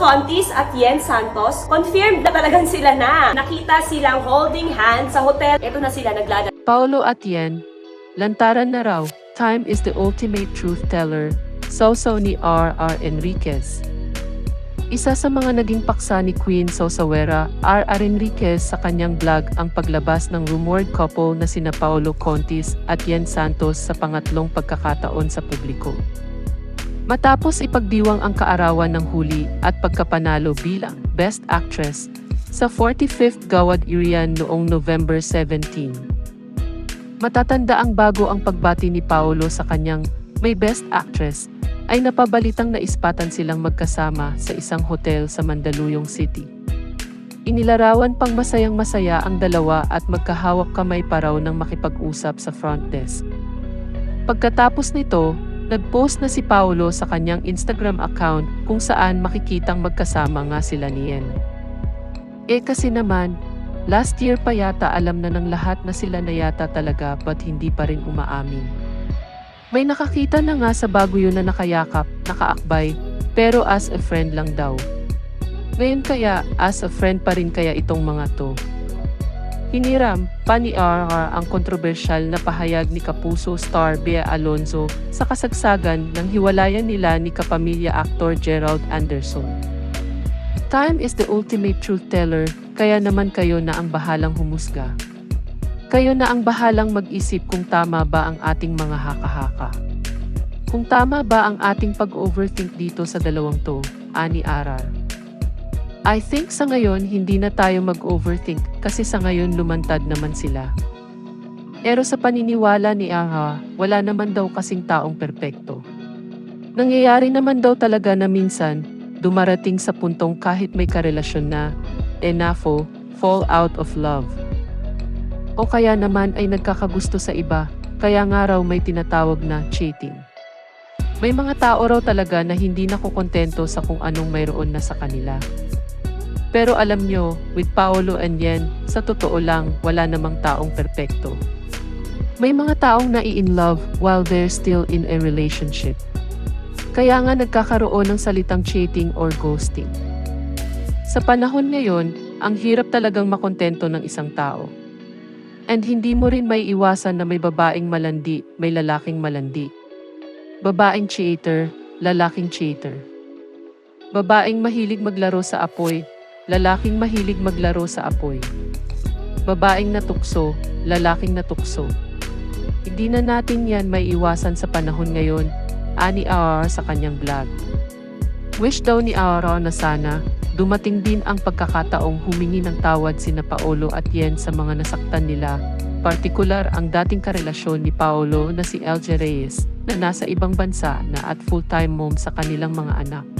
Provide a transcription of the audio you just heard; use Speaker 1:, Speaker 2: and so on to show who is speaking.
Speaker 1: Contis at Yen Santos, confirmed na talagang sila na. Nakita silang holding hands sa hotel. Ito na sila naglalaro.
Speaker 2: Paolo Atien, lantaran na raw, time is the ultimate truth teller, sausaw ni R.R. Enriquez. Isa sa mga naging paksa ni Queen Sosawera, R.R. Enriquez sa kanyang vlog ang paglabas ng rumored couple na sina Paolo Contis at Yen Santos sa pangatlong pagkakataon sa publiko. Matapos ipagdiwang ang kaarawan ng huli at pagkapanalo bilang Best Actress sa 45th Gawad Irian noong November 17. Matatanda ang bago ang pagbati ni Paolo sa kanyang may Best Actress ay napabalitang naispatan silang magkasama sa isang hotel sa Mandaluyong City. Inilarawan pang masayang masaya ang dalawa at magkahawak kamay pa raw nang makipag-usap sa front desk. Pagkatapos nito, nag-post na si Paolo sa kanyang Instagram account kung saan makikitang magkasama nga sila ni Yen. Eh kasi naman, last year pa yata alam na ng lahat na sila na yata talaga but hindi pa rin umaamin. May nakakita na nga sa bago yun na nakayakap, nakaakbay, pero as a friend lang daw. Ngayon kaya, as a friend pa rin kaya itong mga to. Hiniram pa ni RR ang kontrobersyal na pahayag ni Kapuso star Bea Alonzo sa kasagsagan ng hiwalayan nila ni kapamilya aktor Gerald Anderson. Time is the ultimate truth teller, kaya naman kayo na ang bahalang humusga. Kayo na ang bahalang mag-isip kung tama ba ang ating mga haka-haka. Kung tama ba ang ating pag-overthink dito sa dalawang to, ani Arar. I think sa ngayon hindi na tayo mag-overthink kasi sa ngayon lumantad naman sila. Pero sa paniniwala ni Aha, wala naman daw kasing taong perpekto. Nangyayari naman daw talaga na minsan, dumarating sa puntong kahit may karelasyon na, enafo, fall out of love. O kaya naman ay nagkakagusto sa iba, kaya nga raw may tinatawag na cheating. May mga tao raw talaga na hindi nakukontento sa kung anong mayroon na sa kanila. Pero alam nyo, with Paolo and Yen, sa totoo lang, wala namang taong perpekto. May mga taong nai-in love while they're still in a relationship. Kaya nga nagkakaroon ng salitang cheating or ghosting. Sa panahon ngayon, ang hirap talagang makontento ng isang tao. And hindi mo rin may iwasan na may babaeng malandi, may lalaking malandi. Babaeng cheater, lalaking cheater. Babaeng mahilig maglaro sa apoy, lalaking mahilig maglaro sa apoy. Babaeng natukso, lalaking natukso. Hindi na natin yan may iwasan sa panahon ngayon, ani R sa kanyang vlog. Wish daw ni R na sana, dumating din ang pagkakataong humingi ng tawad sina Paolo at Yen sa mga nasaktan nila, partikular ang dating karelasyon ni Paolo na si LJ Reyes na nasa ibang bansa na at full-time mom sa kanilang mga anak.